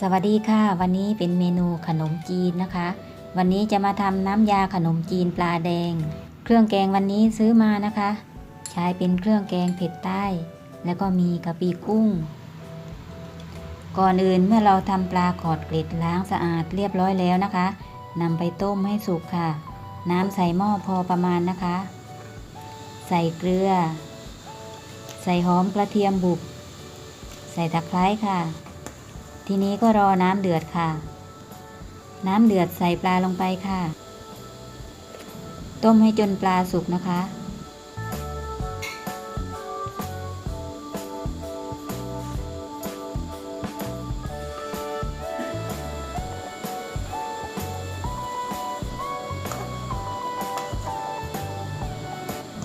สวัสดีค่ะ วันนี้เป็นเมนูขนมจีนนะคะ วันนี้จะมาทำน้ำยาขนมจีนปลาแดง เครื่องแกงวันนี้ซื้อมานะคะ ใช้เป็นเครื่องแกงเผ็ดใต้ แล้วก็มีกะปิกุ้ง ก่อนอื่นเมื่อเราทำปลาขอดเกล็ดล้างสะอาดเรียบร้อยแล้วนะคะนำไปต้มให้สุกค่ะ น้ำใส่หม้อพอประมาณนะคะ ใส่เกลือ ใส่หอมกระเทียมบุก ใส่ตะไคร้ค่ะ ทีนี้ก็รอน้ำเดือดค่ะ น้ำเดือดใส่ปลาลงไปค่ะ ต้มให้จนปลาสุกนะคะ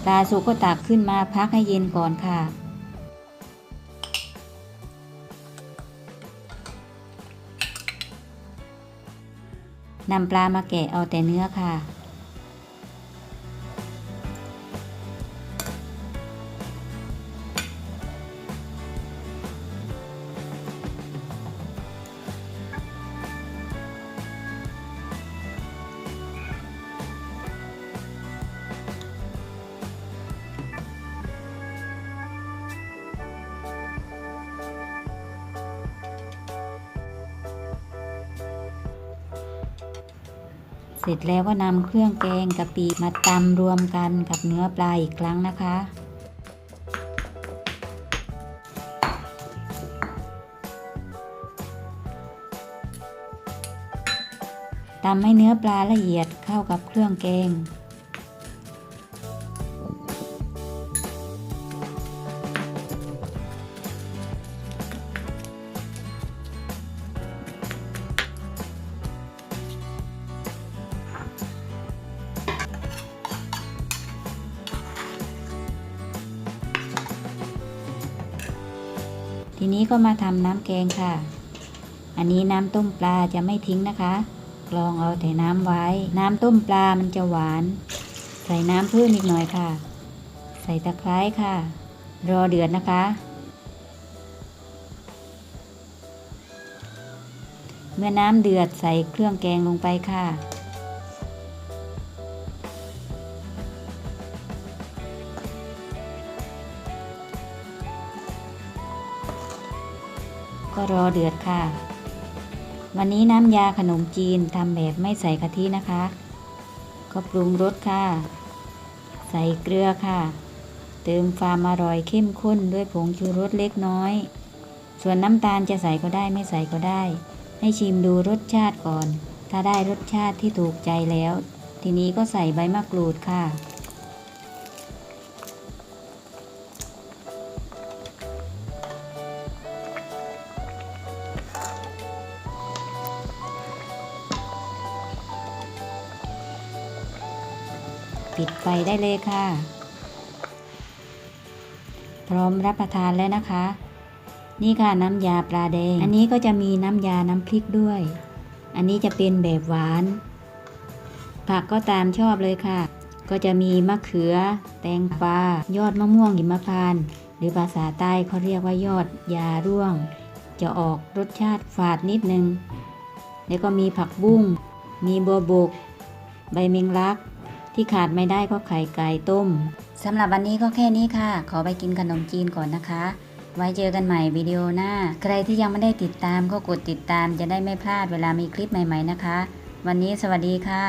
ปลาสุกก็ตักขึ้นมาพักให้เย็นก่อนค่ะ นำปลามาแกะเอาแต่เนื้อค่ะ เสร็จแล้วก็นำเครื่องแกงกะปิมาตำรวมกันกับเนื้อปลาอีกครั้งนะคะ ตำให้เนื้อปลาละเอียดเข้ากับเครื่องแกง ทีนี้ก็มาทำน้ำแกงค่ะ อันนี้น้ำต้มปลาจะไม่ทิ้งนะคะกรองเอาแต่น้ำไว้ น้ำต้มปลามันจะหวาน ใส่น้ำเพิ่มอีกหน่อยค่ะ ใส่ตะไคร้ค่ะ รอเดือดนะคะ เมื่อน้ำเดือดใส่เครื่องแกงลงไปค่ะ ก็รอเดือดค่ะ วันนี้น้ำยาขนมจีนทำแบบไม่ใส่กะทินะคะ ก็ปรุงรสค่ะ ใส่เกลือค่ะ เติมความอร่อยเข้มข้นด้วยผงชูรสเล็กน้อย ส่วนน้ำตาลจะใส่ก็ได้ไม่ใส่ก็ได้ ให้ชิมดูรสชาติก่อน ถ้าได้รสชาติที่ถูกใจแล้ว ทีนี้ก็ใส่ใบมะกรูดค่ะ ปิดไฟได้เลยค่ะ พร้อมรับประทานแล้วนะคะ นี่ค่ะน้ำยาปลาแดง อันนี้ก็จะมีน้ำยาน้ำพริกด้วย อันนี้จะเป็นแบบหวาน ผักก็ตามชอบเลยค่ะ ก็จะมีมะเขือ แตงกวายอดมะม่วงหิมพานต์หรือภาษาใต้เขาเรียกว่ายอดยาร่วง จะออกรสชาติฝาดนิดนึง แล้วก็มีผักบุ้ง มีบัวบก ใบเมงลัก ที่ขาดไม่ได้ก็ไข่ไก่ต้มสำหรับวันนี้ก็แค่นี้ค่ะ ขอไปกินขนมจีนก่อนนะคะ ไว้เจอกันใหม่วิดีโอหน้า ใครที่ยังไม่ได้ติดตามก็กดติดตามจะได้ไม่พลาดเวลามีคลิปใหม่ ๆนะคะ วันนี้สวัสดีค่ะ